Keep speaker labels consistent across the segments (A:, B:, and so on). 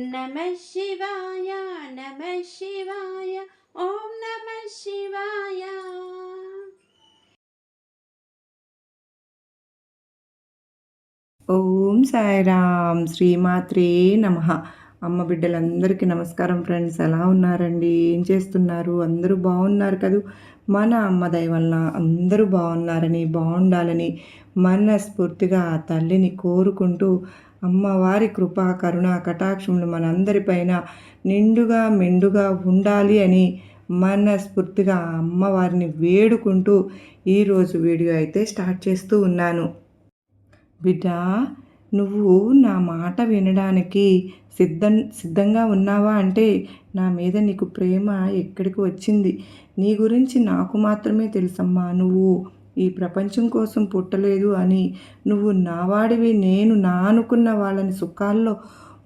A: నమ శివాయ నమ శివాయ ఓం నమ శివాయ.
B: ఓం సాయిరామ్ శ్రీమాత్రే నమ. అమ్మ బిడ్డలందరికీ నమస్కారం ఫ్రెండ్స్ ఎలా ఉన్నారండి? ఏం చేస్తున్నారు? అందరూ బాగున్నారు కదూ? మన అమ్మ దయ వలన అందరూ బాగున్నారని బాగుండాలని మనస్ఫూర్తిగా ఆ తల్లిని కోరుకుంటూ అమ్మవారి కృపా కరుణ కటాక్షములు మనందరిపైన నిండుగా మెండుగా ఉండాలి అని మనస్ఫూర్తిగా అమ్మవారిని వేడుకుంటూ ఈరోజు వీడియో అయితే స్టార్ట్ చేస్తూ ఉన్నాను. బిడ్డ నువ్వు నా మాట వినడానికి సిద్ధం సిద్ధంగా ఉన్నావా? అంటే నా మీద నీకు ప్రేమ ఎక్కడికి వచ్చింది? నీ గురించి నాకు మాత్రమే తెలుసమ్మా. నువ్వు ఈ ప్రపంచం కోసం పుట్టలేదు అని నువ్వు నావాడివి నేను నా అనుకున్న వాళ్ళని సుఖాల్లో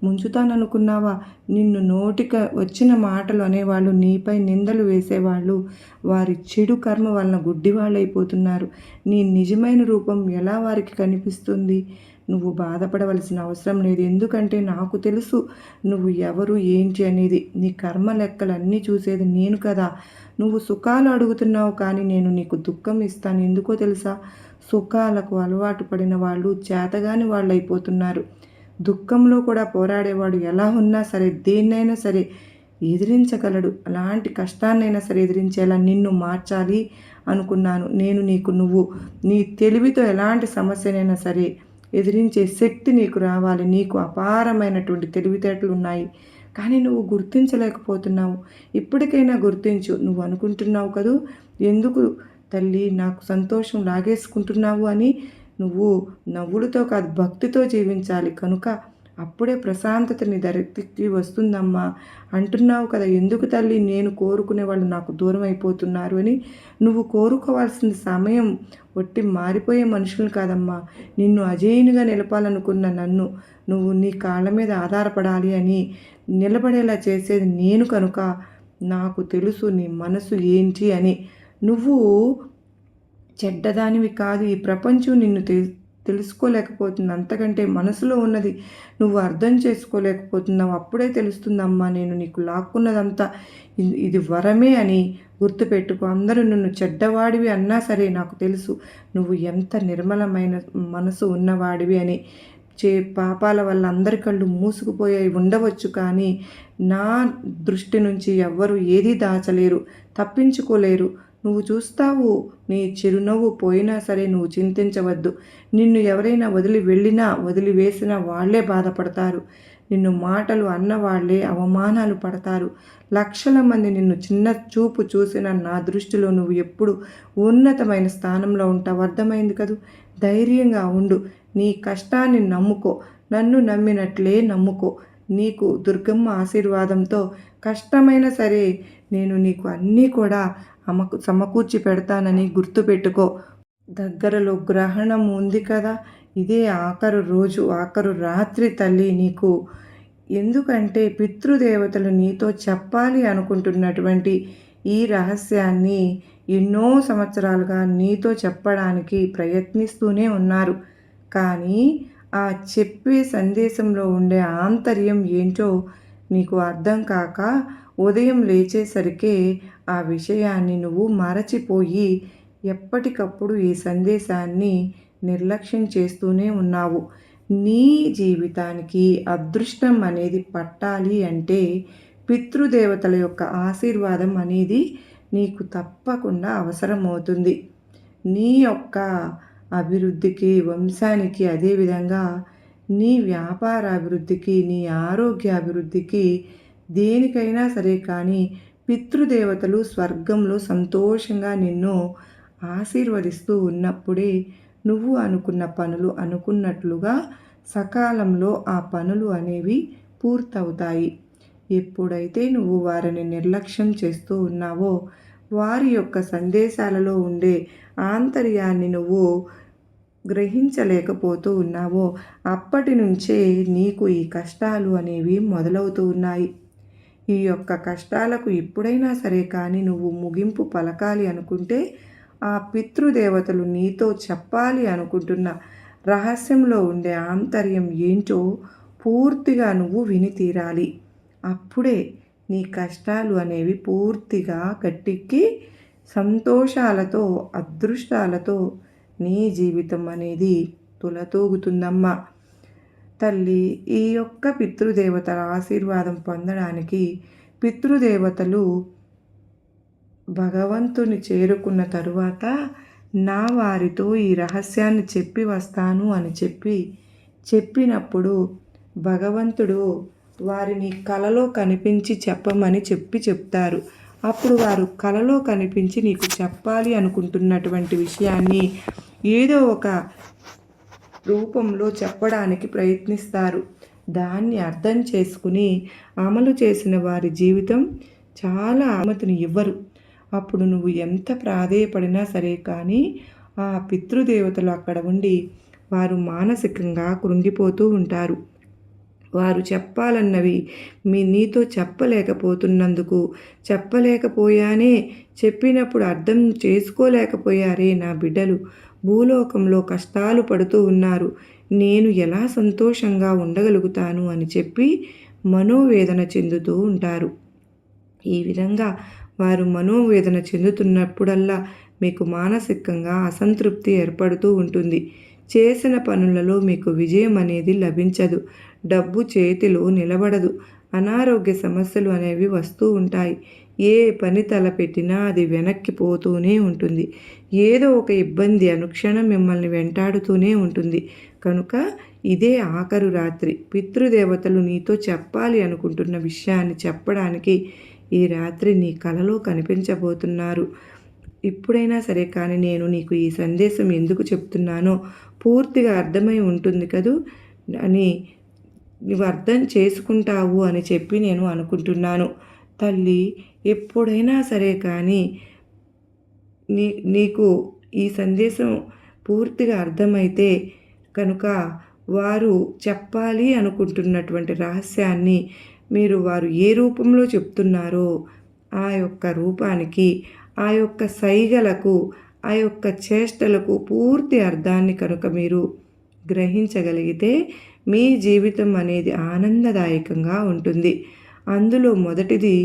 B: ముంచుతాననుకున్నావా? నిన్ను నోటిక వచ్చిన మాటలు అనేవాళ్ళు నీపై నిందలు వేసేవాళ్ళు. వారి చెడు కర్మ వలన గుడ్డివాళ్ళైపోతున్నారు. నీ నిజమైన రూపం ఎలా వారికి కనిపిస్తుంది? నువ్వు బాధపడవలసిన అవసరం లేదు. ఎందుకంటే నాకు తెలుసు నువ్వు ఎవరు ఏంటి అనేది. నీ కర్మ లెక్కలన్నీ చూసేది నేను కదా. నువ్వు సుఖాలు అడుగుతున్నావు కానీ నేను నీకు దుఃఖం ఇస్తాను. ఎందుకో తెలుసా? సుఖాలకు అలవాటు పడిన వాళ్ళు చేతగాని వాళ్ళు అయిపోతున్నారు దుఃఖంలో కూడా పోరాడేవాడు ఎలా ఉన్నా సరే దేన్నైనా సరే ఎదిరించగలడు. అలాంటి కష్టాన్నైనా సరే ఎదిరించేలా నిన్ను మార్చాలి అనుకున్నాను. నేను నీకు నువ్వు నీ తెలివితో ఎలాంటి సమస్యనైనా సరే ఎదిరించే శక్తి నీకు రావాలి. నీకు అపారమైనటువంటి తెలివితేటలు ఉన్నాయి. కానీ నువ్వు గుర్తించలేకపోతున్నావు. ఇప్పటికైనా గుర్తించు. నువ్వు అనుకుంటున్నావు కదూ? ఎందుకు తల్లి? నాకు సంతోషం లాగేసుకుంటున్నావు అని నువ్వు నవ్వులతో కాదు భక్తితో జీవించాలి. కనుక అప్పుడే ప్రశాంతత నీ దరికి వస్తుందమ్మా. అంటున్నావు కదా ఎందుకు తల్లి నేను కోరుకునే వాళ్ళు నాకు దూరం అయిపోతున్నారు అని. నువ్వు కోరుకోవాల్సిన సమయం ఒట్టి మారిపోయే మనుషులు కాదమ్మా. నిన్ను అజేయునిగా నిలపాలనుకున్న నన్ను నువ్వు నీ కాళ్ళ మీద ఆధారపడాలి అని నిలబడేలా చేసేది నేను కనుక. నాకు తెలుసు నీ మనసు ఏంటి అని. నువ్వు చెడ్డదానివి కాదు ఈ ప్రపంచం నిన్ను తె తెలుసుకోలేకపోతుంది అంతకంటే మనసులో ఉన్నది నువ్వు అర్థం చేసుకోలేకపోతున్నావు అప్పుడే తెలుస్తుందమ్మా నేను నీకు లాక్కున్నదంతా ఇది వరమే అని గుర్తుపెట్టుకో. అందరూ నిన్ను చెడ్డవాడివి అన్నా సరే నాకు తెలుసు నువ్వు ఎంత నిర్మలమైన మనసు ఉన్నవాడివి అని చే పాపాల వల్ల అందరి కళ్ళు మూసుకుపోయాయి. ఉండవచ్చు కానీ నా దృష్టి నుంచి ఎవ్వరు ఏదీ దాచలేరు తప్పించుకోలేరు. నువ్వు చూస్తావు నీ చిరునవ్వు పోయినా సరే నువ్వు చింతించవద్దు. నిన్ను ఎవరైనా వదిలి వెళ్ళినా వదిలివేసినా వాళ్ళే బాధపడతారు. నిన్ను మాటలు అన్నవాళ్ళే అవమానాలు పడతారు. లక్షల మంది నిన్ను చిన్న చూపు చూసిన నా దృష్టిలో నువ్వు ఎప్పుడు ఉన్నతమైన స్థానంలో ఉంటావు. అర్థమైంది కదూ? ధైర్యంగా ఉండు. నీ కష్టాన్ని నమ్ముకో. నన్ను నమ్మినట్లే నమ్ముకో. నీకు దుర్గమ్మ ఆశీర్వాదంతో కష్టమైనా సరే నేను నీకు అన్నీ కూడా అమకు సమకూర్చి పెడతానని గుర్తుపెట్టుకో దగ్గరలో గ్రహణం ఉంది కదా ఇదే ఆఖరు రోజు ఆఖరు రాత్రి తల్లి నీకు. ఎందుకంటే పితృదేవతలు నీతో చెప్పాలి అనుకుంటున్నటువంటి ఈ రహస్యాన్ని ఎన్నో సంవత్సరాలుగా నీతో చెప్పడానికి ప్రయత్నిస్తూనే ఉన్నారు. కానీ ఆ చెప్పే సందేశంలో ఉండే ఆంతర్యం ఏంటో నీకు అర్థం కాక ఉదయం లేచేసరికే ఆ విషయాన్ని నువ్వు మరచిపోయి ఎప్పటికప్పుడు ఈ సందేశాన్ని నిర్లక్ష్యం చేస్తూనే ఉన్నావు. నీ జీవితానికి అదృష్టం అనేది పట్టాలి అంటే పితృదేవతల యొక్క ఆశీర్వాదం అనేది నీకు తప్పకుండా అవసరమవుతుంది. నీ యొక్క అభివృద్ధికి వంశానికి అదేవిధంగా నీ వ్యాపార అభివృద్ధికి నీ ఆరోగ్య అభివృద్ధికి దేనికైనా సరే కానీ పితృదేవతలు స్వర్గంలో సంతోషంగా నిన్ను ఆశీర్వదిస్తూ ఉన్నప్పుడే నువ్వు అనుకున్న పనులు అనుకున్నట్లుగా సకాలంలో ఆ పనులు అనేవి పూర్తవుతాయి. ఎప్పుడైతే నువ్వు వారిని నిర్లక్ష్యం చేస్తూ ఉన్నావో వారి యొక్క సందేశాలలో ఉండే ఆంతర్యాన్ని నువ్వు గ్రహించలేకపోతూ ఉన్నావో అప్పటి నుంచే నీకు ఈ కష్టాలు అనేవి మొదలవుతూ ఉన్నాయి. ఈ యొక్క కష్టాలకు ఇప్పుడైనా సరే కానీ నువ్వు ముగింపు పలకాలి అనుకుంటే ఆ పితృదేవతలు నీతో చెప్పాలి అనుకుంటున్న రహస్యంలో ఉండే ఆంతర్యం ఏంటో పూర్తిగా నువ్వు విని తీరాలి. అప్పుడే నీ కష్టాలు అనేవి పూర్తిగా గట్టెక్కి సంతోషాలతో అదృష్టాలతో నీ జీవితం అనేది తులతూగుతుందమ్మా. తల్లి ఈ యొక్క పితృదేవతల ఆశీర్వాదం పొందడానికి పితృదేవతలు భగవంతుని చేరుకున్న తరువాత నా వారితో ఈ రహస్యాన్ని చెప్పి వస్తాను అని చెప్పి చెప్పినప్పుడు భగవంతుడు వారిని కలలో కనిపించి చెప్పమని చెప్పి చెప్తారు. అప్పుడు వారు కలలో కనిపించి నీకు చెప్పాలి అనుకుంటున్నటువంటి విషయాన్ని ఏదో ఒక రూపంలో చెప్పడానికి ప్రయత్నిస్తారు. దాన్ని అర్థం చేసుకుని అమలు చేసిన వారి జీవితం చాలా అనుమతిని ఇవ్వరు. అప్పుడు నువ్వు ఎంత ప్రాధేయపడినా సరే కానీ ఆ పితృదేవతలు అక్కడ ఉండి వారు మానసికంగా కృంగిపోతూ ఉంటారు. వారు చెప్పాలన్నవి మీ నీతో చెప్పలేకపోతున్నందుకు చెప్పలేకపోయానే చెప్పినప్పుడు అర్థం చేసుకోలేకపోయారే నా బిడ్డలు. భూలోకంలో కష్టాలు పడుతూ ఉన్నారు. నేను ఎలా సంతోషంగా ఉండగలుగుతాను అని చెప్పి మనోవేదన చెందుతూ ఉంటారు. ఈ విధంగా వారు మనోవేదన చెందుతున్నప్పుడల్లా మీకు మానసికంగా అసంతృప్తి ఏర్పడుతూ ఉంటుంది. చేసిన పనులలో మీకు విజయం అనేది లభించదు. డబ్బు చేతిలో నిలబడదు. అనారోగ్య సమస్యలు అనేవి వస్తూ ఉంటాయి. ఏ పని తలపెట్టినా అది వెనక్కి పోతూనే ఉంటుంది. ఏదో ఒక ఇబ్బంది అనుక్షణం మిమ్మల్ని వెంటాడుతూనే ఉంటుంది. కనుక ఇదే ఆఖరు రాత్రి. పితృదేవతలు నీతో చెప్పాలి అనుకుంటున్న విషయాన్ని చెప్పడానికి ఈ రాత్రి నీ కలలో కనిపించబోతున్నారు. ఇప్పుడైనా సరే కానీ నేను నీకు ఈ సందేశం ఎందుకు చెప్తున్నానో పూర్తిగా అర్థమై ఉంటుంది కదూ? అని నువ్వు అర్థం చేసుకుంటావు అని చెప్పి నేను అనుకుంటున్నాను. తల్లి ఎప్పుడైనా సరే కానీ నీ నీకు ఈ సందేశం పూర్తిగా అర్థమైతే కనుక వారు చెప్పాలి అనుకుంటున్నటువంటి రహస్యాన్ని మీరు వారు ఏ రూపంలో చెప్తున్నారో ఆ యొక్క రూపానికి ఆ యొక్క సైగలకు ఆ యొక్క చేష్టలకు పూర్తి అర్థాన్ని కనుక మీరు గ్రహించగలిగితే మీ జీవితం అనేది ఆనందదాయకంగా ఉంటుంది. అందులో మొదటిది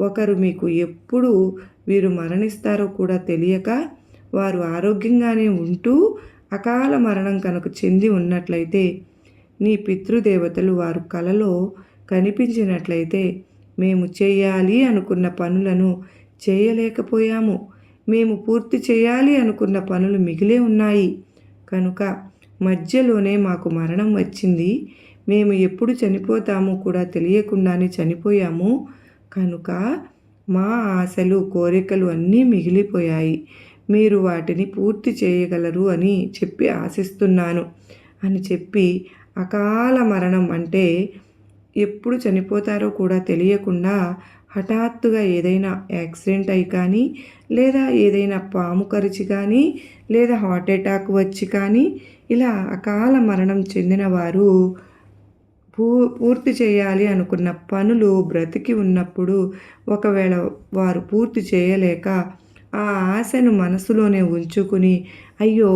B: ఒకరు మీకు ఎప్పుడు వీరు మరణిస్తారో కూడా తెలియక వారు ఆరోగ్యంగానే ఉంటూ అకాల మరణం కనుక చెంది ఉన్నట్లయితే నీ పితృదేవతలు వారు కలలో కనిపించినట్లయితే మేము చేయాలి అనుకున్న పనులను చేయలేకపోయాము. మేము పూర్తి చేయాలి అనుకున్న పనులు మిగిలే ఉన్నాయి. కనుక మధ్యలోనే మాకు మరణం వచ్చింది. మేము ఎప్పుడు చనిపోతామో కూడా తెలియకుండానే చనిపోయాము. కనుక మా ఆశలు కోరికలు అన్నీ మిగిలిపోయాయి. మీరు వాటిని పూర్తి చేయగలరు అని చెప్పి ఆశిస్తున్నాను అని చెప్పి అకాల మరణం అంటే ఎప్పుడు చనిపోతారో కూడా తెలియకుండా హఠాత్తుగా ఏదైనా యాక్సిడెంట్ అయి కానీ లేదా ఏదైనా పాము కరిచి కానీ లేదా హార్ట్ అటాక్ వచ్చి కానీ ఇలా అకాల మరణం చెందిన వారు పూ పూర్తి చేయాలి అనుకున్న పనులు బ్రతికి ఉన్నప్పుడు ఒకవేళ వారు పూర్తి చేయలేక ఆ ఆశను మనసులోనే ఉంచుకుని అయ్యో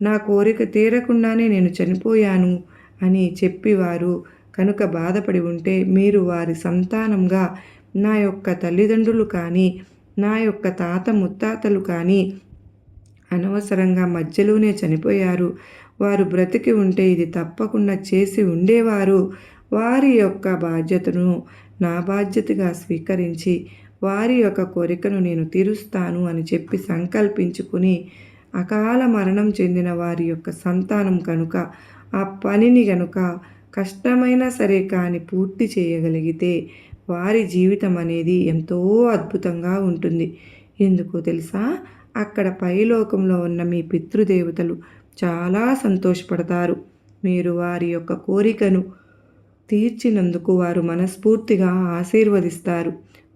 B: నా కోరిక తీరకుండానే నేను చనిపోయాను అని చెప్పి వారు కనుక బాధపడి ఉంటే మీరు వారి సంతానంగా నా యొక్క తల్లిదండ్రులు కానీ నా యొక్క తాత ముత్తాతలు కానీ అనవసరంగా మధ్యలోనే చనిపోయారు. వారు బ్రతికి ఉంటే ఇది తప్పకుండా చేసి ఉండేవారు. వారి యొక్క బాధ్యతను నా బాధ్యతగా స్వీకరించి వారి యొక్క కోరికను నేను తీరుస్తాను అని చెప్పి సంకల్పించుకుని అకాల మరణం చెందిన వారి యొక్క సంతానం కనుక ఆ పనిని కనుక కష్టమైనా సరే కానీ పూర్తి చేయగలిగితే వారి జీవితం అనేది ఎంతో అద్భుతంగా ఉంటుంది. ఎందుకో తెలుసా? అక్కడ పైలోకంలో ఉన్న మీ పితృదేవతలు చాలా సంతోషపడతారు. మీరు వారి యొక్క కోరికను తీర్చినందుకు వారు మనస్ఫూర్తిగా ఆశీర్వదిస్తారు.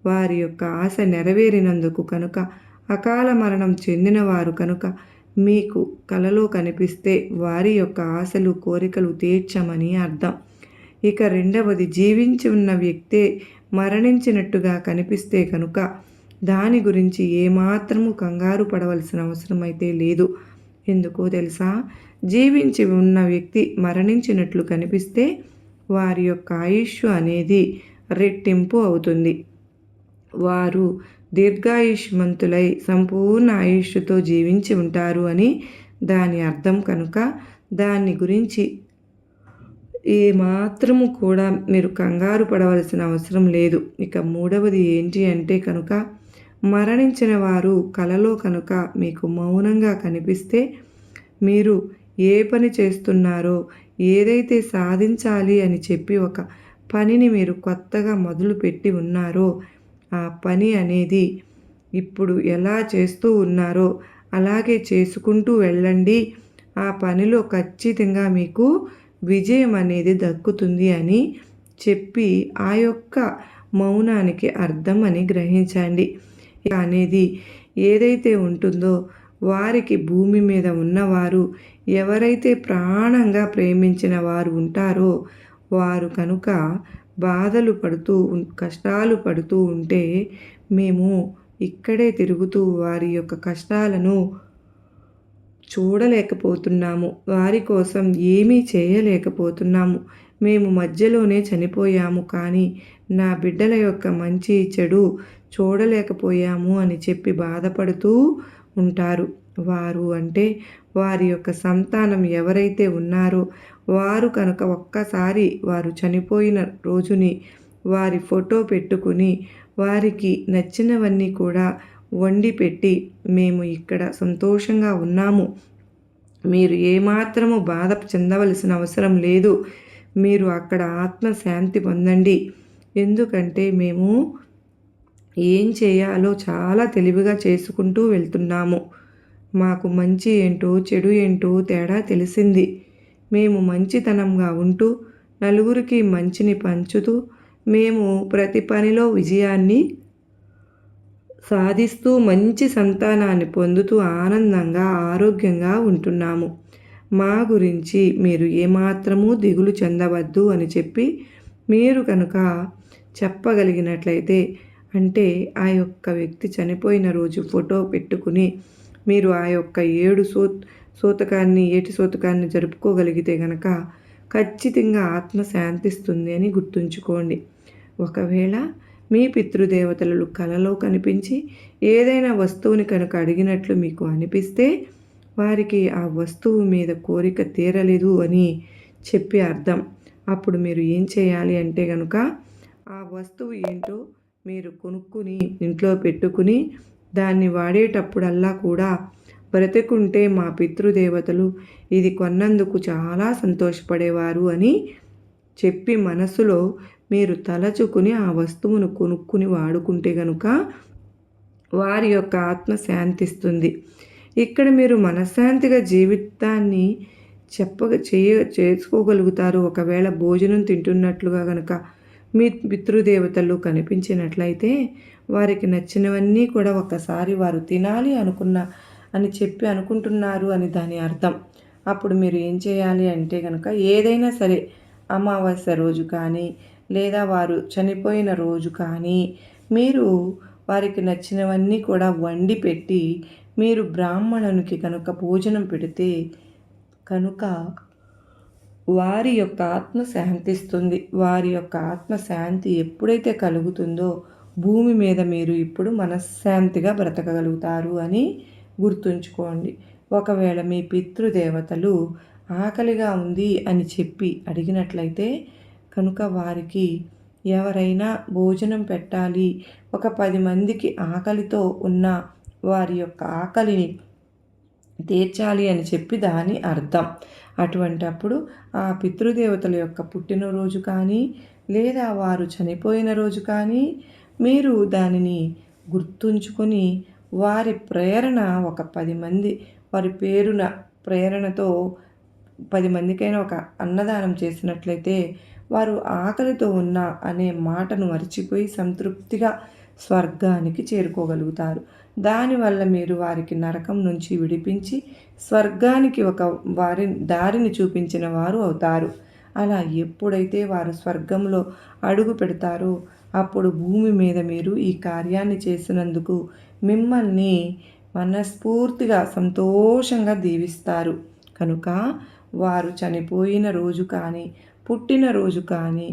B: వారి యొక్క ఆశ నెరవేరినందుకు కనుక అకాల మరణం చెందినవారు కనుక మీకు కలలో కనిపిస్తే వారి యొక్క ఆశలు కోరికలు తీర్చమని అర్థం. ఇక రెండవది జీవించి ఉన్న వ్యక్తే మరణించినట్టుగా కనిపిస్తే కనుక దాని గురించి ఏమాత్రము కంగారు పడవలసిన అవసరం అయితే లేదు. ఎందుకో తెలుసా? జీవించి ఉన్న వ్యక్తి మరణించినట్లు కనిపిస్తే వారి యొక్క ఆయుష్ అనేది రెట్టింపు అవుతుంది. వారు దీర్ఘాయుష్మంతులై సంపూర్ణ ఆయుష్తో జీవించి ఉంటారు అని దాని అర్థం కనుక దాన్ని గురించి ఏ మాత్రము కూడా మీరు కంగారు పడవలసిన అవసరం లేదు. ఇక మూడవది ఏంటి అంటే కనుక మరణించిన వారు కలలో కనుక మీకు మౌనంగా కనిపిస్తే మీరు ఏ పని చేస్తున్నారో ఏదైతే సాధించాలి అని చెప్పి ఒక పనిని మీరు కొత్తగా మొదలుపెట్టి ఉన్నారో ఆ పని అనేది ఇప్పుడు ఎలా చేస్తూ ఉన్నారో అలాగే చేసుకుంటూ వెళ్ళండి. ఆ పనిలో ఖచ్చితంగా మీకు విజయం అనేది దక్కుతుంది అని చెప్పి ఆ యొక్క మౌనానికి అర్థం అని గ్రహించండి అనేది ఏదైతే ఉంటుందో వారికి భూమి మీద ఉన్నవారు ఎవరైతే ప్రాణంగా ప్రేమించిన వారు ఉంటారో వారు కనుక బాధలు పడుతూ కష్టాలు పడుతూ ఉంటే మేము ఇక్కడే తిరుగుతూ వారి యొక్క కష్టాలను చూడలేకపోతున్నాము. వారి కోసం ఏమీ చేయలేకపోతున్నాము. మేము మధ్యలోనే చనిపోయాము కానీ నా బిడ్డల యొక్క మంచి చెడు చూడలేకపోయాము అని చెప్పి బాధపడుతూ ఉంటారు. వారు అంటే వారి యొక్క సంతానం ఎవరైతే ఉన్నారో వారు కనుక ఒక్కసారి వారు చనిపోయిన రోజుని వారి ఫోటో పెట్టుకుని వారికి నచ్చినవన్నీ కూడా వండి పెట్టి మేము ఇక్కడ సంతోషంగా ఉన్నాము. మీరు ఏమాత్రము బాధ చెందవలసిన అవసరం లేదు. మీరు అక్కడ ఆత్మశాంతి పొందండి. ఎందుకంటే మేము ఏం చేయాలో చాలా తెలివిగా చేసుకుంటూ వెళ్తున్నాము. మాకు మంచి ఏంటో చెడు ఏంటో తేడా తెలిసింది. మేము మంచితనంగా ఉంటూ నలుగురికి మంచిని పంచుతూ మేము ప్రతి పనిలో విజయాన్ని సాధిస్తూ మంచి సంతానాన్ని పొందుతూ ఆనందంగా ఆరోగ్యంగా ఉంటున్నాము. మా గురించి మీరు ఏమాత్రమూ దిగులు చెందవద్దు అని చెప్పి మీరు కనుక చెప్పగలిగినట్లయితే అంటే ఆ యొక్క వ్యక్తి చనిపోయిన రోజు ఫోటో పెట్టుకుని మీరు ఆ యొక్క ఏడు సో సూతకాన్ని ఏటి సూతకాన్ని జరుపుకోగలిగితే గనక ఖచ్చితంగా ఆత్మ శాంతిస్తుంది అని గుర్తుంచుకోండి. ఒకవేళ మీ పితృదేవతలు కలలో కనిపించి ఏదైనా వస్తువుని కనుక అడిగినట్లు మీకు అనిపిస్తే వారికి ఆ వస్తువు మీద కోరిక తీరలేదు అని చెప్పి అర్థం. అప్పుడు మీరు ఏం చేయాలి అంటే కనుక ఆ వస్తువు ఏంటో మీరు కొనుక్కుని ఇంట్లో పెట్టుకుని దాన్ని వాడేటప్పుడల్లా కూడా బ్రతికుంటే మా పితృదేవతలు ఇది కొన్నందుకు చాలా సంతోషపడేవారు అని చెప్పి మనసులో మీరు తలచుకుని ఆ వస్తువును కొనుక్కుని వాడుకుంటే గనుక వారి యొక్క ఆత్మ శాంతిస్తుంది. ఇక్కడ మీరు మనశ్శాంతిగా జీవితాన్ని చెప్ప చేయ చేసుకోగలుగుతారు. ఒకవేళ భోజనం తింటున్నట్లుగా కనుక మీ పితృదేవతలు కనిపించినట్లయితే వారికి నచ్చినవన్నీ కూడా ఒకసారి వారు తినాలి అనుకున్న అని చెప్పి అనుకుంటున్నారు అని దాని అర్థం. అప్పుడు మీరు ఏం చేయాలి అంటే కనుక ఏదైనా సరే అమావాస్య రోజు కానీ లేదా వారు చనిపోయిన రోజు కానీ మీరు వారికి నచ్చినవన్నీ కూడా వండి పెట్టి మీరు బ్రాహ్మణునికి కనుక భోజనం పెడితే కనుక వారి యొక్క ఆత్మ శాంతిస్తుంది. వారి యొక్క ఆత్మ శాంతి ఎప్పుడైతే కలుగుతుందో భూమి మీద మీరు ఇప్పుడు మనశ్శాంతిగా బ్రతకగలుగుతారు అని గుర్తుంచుకోండి. ఒకవేళ మీ పితృదేవతలు ఆకలిగా ఉంది అని చెప్పి అడిగినట్లయితే కనుక వారికి ఎవరైనా భోజనం పెట్టాలి. ఒక పది మందికి ఆకలితో ఉన్న వారి యొక్క ఆకలిని తీర్చాలి అని చెప్పి దాని అర్థం. అటువంటప్పుడు ఆ పితృదేవతల యొక్క పుట్టినరోజు కానీ లేదా వారు చనిపోయిన రోజు కానీ మీరు దానిని గుర్తుంచుకొని వారి ప్రేరణ ఒక పది మంది వారి పేరున ప్రేరణతో పది మందికైనా ఒక అన్నదానం చేసినట్లయితే వారు ఆకలితో ఉన్న అనే మాటను మరిచిపోయి సంతృప్తిగా స్వర్గానికి చేరుకోగలుగుతారు. దానివల్ల మీరు వారికి నరకం నుంచి విడిపించి స్వర్గానికి ఒక వారి దారిని చూపించిన వారు అవుతారు. అలా ఎప్పుడైతే వారు స్వర్గంలో అడుగు పెడతారో అప్పుడు భూమి మీద మీరు ఈ కార్యాన్ని చేసినందుకు మిమ్మల్ని మనస్ఫూర్తిగా సంతోషంగా దీవిస్తారు. కనుక వారు చనిపోయిన రోజు కానీ పుట్టినరోజు కానీ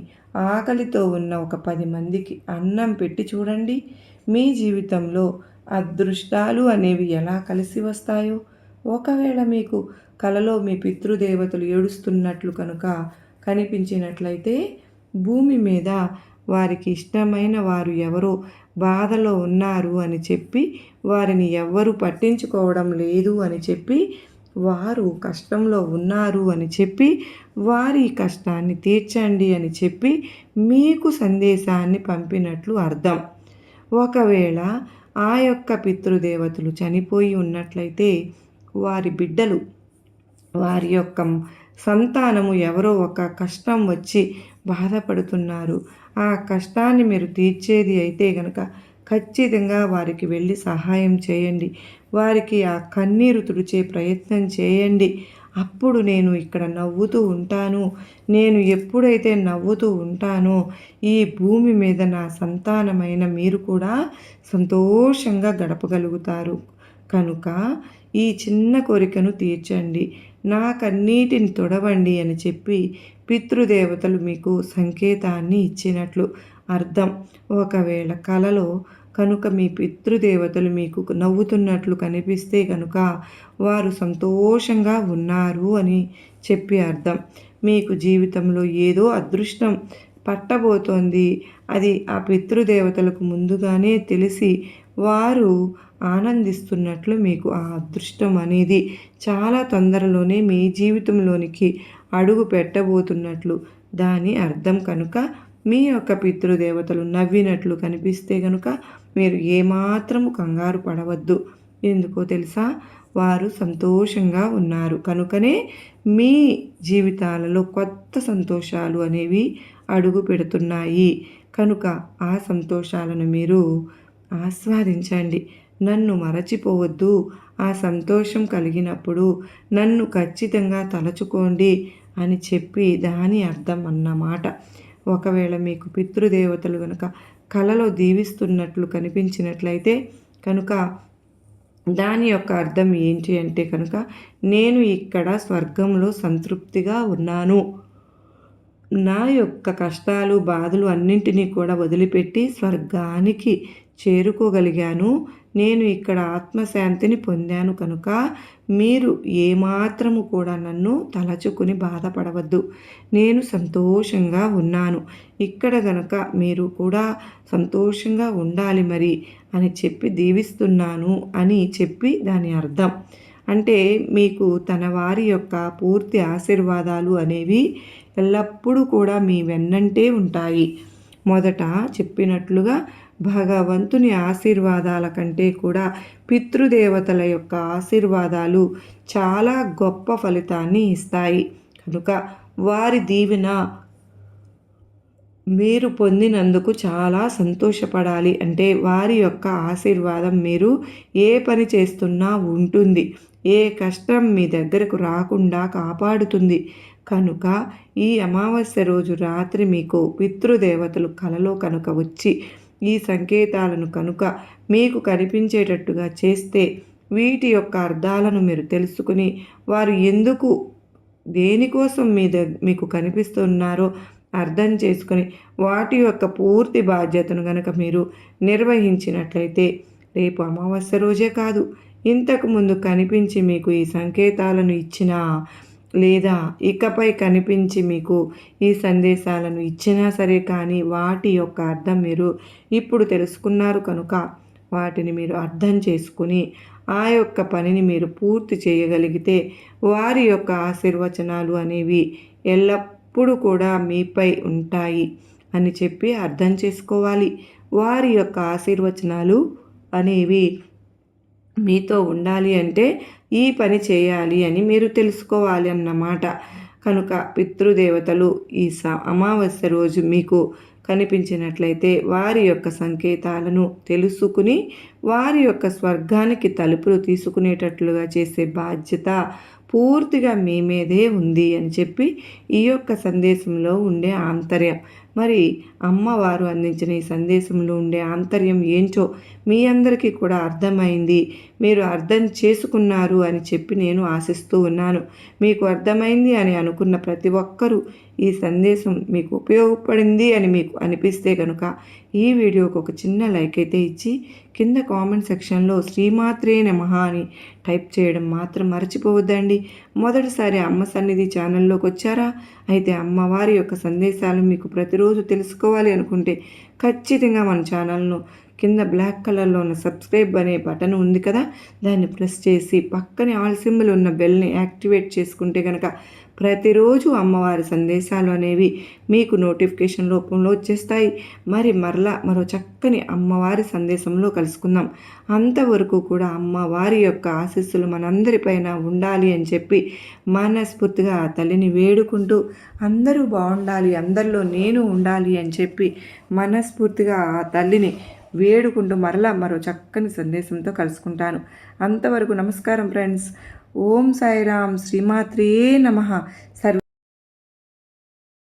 B: ఆకలితో ఉన్న ఒక పది మందికి అన్నం పెట్టి చూడండి. మీ జీవితంలో అదృష్టాలు అనేవి ఎలా కలిసి వస్తాయో? ఒకవేళ మీకు కలలో మీ పితృదేవతలు ఏడుస్తున్నట్లు కనుక కనిపించినట్లయితే భూమి మీద వారికి ఇష్టమైన వారు ఎవరో బాధలో ఉన్నారు అని చెప్పి వారిని ఎవ్వరు పట్టించుకోవడం లేదు అని చెప్పి వారు కష్టంలో ఉన్నారు అని చెప్పి వారి కష్టాన్ని తీర్చండి అని చెప్పి మీకు సందేశాన్ని పంపినట్లు అర్థం. ఒకవేళ ఆ యొక్క పితృదేవతలు చనిపోయి ఉన్నట్లయితే వారి బిడ్డలు వారి యొక్క సంతానము ఎవరో ఒక కష్టం వచ్చి బాధపడుతున్నారు. ఆ కష్టాన్ని మీరు తీర్చేది అయితే గనక ఖచ్చితంగా వారికి వెళ్ళి సహాయం చేయండి. వారికి ఆ కన్నీరు తుడిచే ప్రయత్నం చేయండి. అప్పుడు నేను ఇక్కడ నవ్వుతూ ఉంటాను. నేను ఎప్పుడైతే నవ్వుతూ ఉంటానో ఈ భూమి మీద నా సంతానమైన మీరు కూడా సంతోషంగా గడపగలుగుతారు. కనుక ఈ చిన్న కోరికను తీర్చండి. నా కన్నీటిని తొడవండి అని చెప్పి పితృదేవతలు మీకు సంకేతాన్ని ఇచ్చినట్లు అర్థం. ఒకవేళ కలలో కనుక మీ పితృదేవతలు మీకు నవ్వుతున్నట్లు కనిపిస్తే కనుక వారు సంతోషంగా ఉన్నారు అని చెప్పి అర్థం. మీకు జీవితంలో ఏదో అదృష్టం పట్టబోతోంది. అది ఆ పితృదేవతలకు ముందుగానే తెలిసి వారు ఆనందిస్తున్నట్లు మీకు ఆ అదృష్టం అనేది చాలా తొందరలోనే మీ జీవితంలోనికి అడుగు పెట్టబోతున్నట్లు దాని అర్థం. కనుక మీ యొక్క పితృదేవతలు నవ్వినట్లు కనిపిస్తే కనుక మీరు ఏమాత్రము కంగారు పడవద్దు. ఎందుకో తెలుసా? వారు సంతోషంగా ఉన్నారు. కనుకనే మీ జీవితాలలో కొత్త సంతోషాలు అనేవి అడుగు పెడుతున్నాయి. కనుక ఆ సంతోషాలను మీరు ఆస్వాదించండి. నన్ను మరచిపోవద్దు. ఆ సంతోషం కలిగినప్పుడు నన్ను ఖచ్చితంగా తలచుకోండి అని చెప్పి దాని అర్థం అన్నమాట. ఒకవేళ మీకు పితృదేవతలు కనుక కలలో దీవిస్తున్నట్లు కనిపించినట్లయితే కనుక దాని యొక్క అర్థం ఏంటి అంటే కనుక నేను ఇక్కడ స్వర్గంలో సంతృప్తిగా ఉన్నాను. నా యొక్క కష్టాలు బాధలు అన్నింటినీ కూడా వదిలిపెట్టి స్వర్గానికి చేరుకోగలిగాను. నేను ఇక్కడ ఆత్మశాంతిని పొందాను కనుక మీరు ఏమాత్రము కూడా నన్ను తలచుకుని బాధపడవద్దు. నేను సంతోషంగా ఉన్నాను. ఇక్కడ గనక మీరు కూడా సంతోషంగా ఉండాలి మరి అని చెప్పి దీవిస్తున్నాను అని చెప్పి దాని అర్థం. అంటే మీకు తన వారి యొక్క పూర్తి ఆశీర్వాదాలు అనేవి ఎల్లప్పుడూ కూడా మీ వెన్నంటే ఉంటాయి. మొదట చెప్పినట్లుగా భగవంతుని ఆశీర్వాదాల కంటే కూడా పితృదేవతల యొక్క ఆశీర్వాదాలు చాలా గొప్ప ఫలితాన్ని ఇస్తాయి. కనుక వారి దీవెన మీరు పొందినందుకు చాలా సంతోషపడాలి. అంటే వారి యొక్క ఆశీర్వాదం మీరు ఏ పని చేస్తున్నా ఉంటుంది. ఏ కష్టం మీ దగ్గరకు రాకుండా కాపాడుతుంది. కనుక ఈ అమావాస్య రోజు రాత్రి మీకు పితృదేవతలు కలలో కనుక వచ్చి ఈ సంకేతాలను కనుక మీకు కనిపించేటట్టుగా చేస్తే వీటి యొక్క అర్థాలను మీరు తెలుసుకుని వారు ఎందుకు దేనికోసం మీ దగ్గ మీకు కనిపిస్తున్నారో అర్థం చేసుకొని వాటి యొక్క పూర్తి బాధ్యతను గనక మీరు నిర్వహించినట్లయితే రేపు అమావాస్య రోజే కాదు. ఇంతకు ముందు కనిపించి మీకు ఈ సంకేతాలను ఇచ్చిన లేదా ఇకపై కనిపించి మీకు ఈ సందేశాలను ఇచ్చినా సరే కానీ వాటి యొక్క అర్థం మీరు ఇప్పుడు తెలుసుకున్నారు కనుక వాటిని మీరు అర్థం చేసుకుని ఆ యొక్క పనిని మీరు పూర్తి చేయగలిగితే వారి యొక్క ఆశీర్వచనాలు అనేవి ఎల్లప్పుడూ కూడా మీపై ఉంటాయి అని చెప్పి అర్థం చేసుకోవాలి. వారి యొక్క ఆశీర్వచనాలు అనేవి మీతో ఉండాలి అంటే ఈ పని చేయాలి అని మీరు తెలుసుకోవాలి అన్నమాట. కనుక పితృదేవతలు ఈ స అమావాస్య రోజు మీకు కనిపించినట్లయితే వారి యొక్క సంకేతాలను తెలుసుకుని వారి యొక్క స్వర్గానికి తలుపులు తీసుకునేటట్లుగా చేసే బాధ్యత పూర్తిగా మీ మీదే ఉంది అని చెప్పి ఈ యొక్క సందేశంలో ఉండే ఆంతర్యం. మరి అమ్మవారు అందించిన ఈ సందేశంలో ఉండే ఆంతర్యం ఏంచో మీ అందరికీ కూడా అర్థమైంది. మీరు అర్థం చేసుకున్నారు అని చెప్పి నేను ఆశిస్తూ ఉన్నాను. మీకు అర్థమైంది అని అనుకున్న ప్రతి ఒక్కరూ ఈ సందేశం మీకు ఉపయోగపడింది అని మీకు అనిపిస్తే కనుక ఈ వీడియోకి ఒక చిన్న లైక్ అయితే ఇచ్చి కింద కామెంట్ సెక్షన్లో శ్రీమాత్రే నమః అని టైప్ చేయడం మాత్రం మర్చిపోవద్దండి. మొదటిసారి అమ్మ సన్నిధి ఛానల్లోకి వచ్చారా? అయితే అమ్మవారి యొక్క సందేశాలు మీకు ప్రతిరోజు తెలుసుకోవాలి అనుకుంటే ఖచ్చితంగా మన ఛానల్ను కింద బ్లాక్ కలర్లో ఉన్న సబ్స్క్రైబ్ అనే బటన్ ఉంది కదా దాన్ని ప్రెస్ చేసి పక్కనే ఆల్ సింబల్ ఉన్న బెల్ని యాక్టివేట్ చేసుకుంటే కనుక ప్రతిరోజు అమ్మవారి సందేశాలు అనేవి మీకు నోటిఫికేషన్ రూపంలో వచ్చేస్తాయి. మరి మరలా మరో చక్కని అమ్మవారి సందేశంలో కలుసుకుందాం. అంతవరకు కూడా అమ్మవారి యొక్క ఆశీస్సులు మనందరిపైన ఉండాలి అని చెప్పి మనస్ఫూర్తిగా ఆ తల్లిని వేడుకుంటూ అందరూ బాగుండాలి అందరిలో నేను ఉండాలి అని చెప్పి మనస్ఫూర్తిగా ఆ తల్లిని వేడుకుంటూ మరలా మరో చక్కని సందేశంతో కలుసుకుంటాను. అంతవరకు నమస్కారం ఫ్రెండ్స్. ఓం సాయిరామ్ శ్రీమాత్రే నమ సర్వ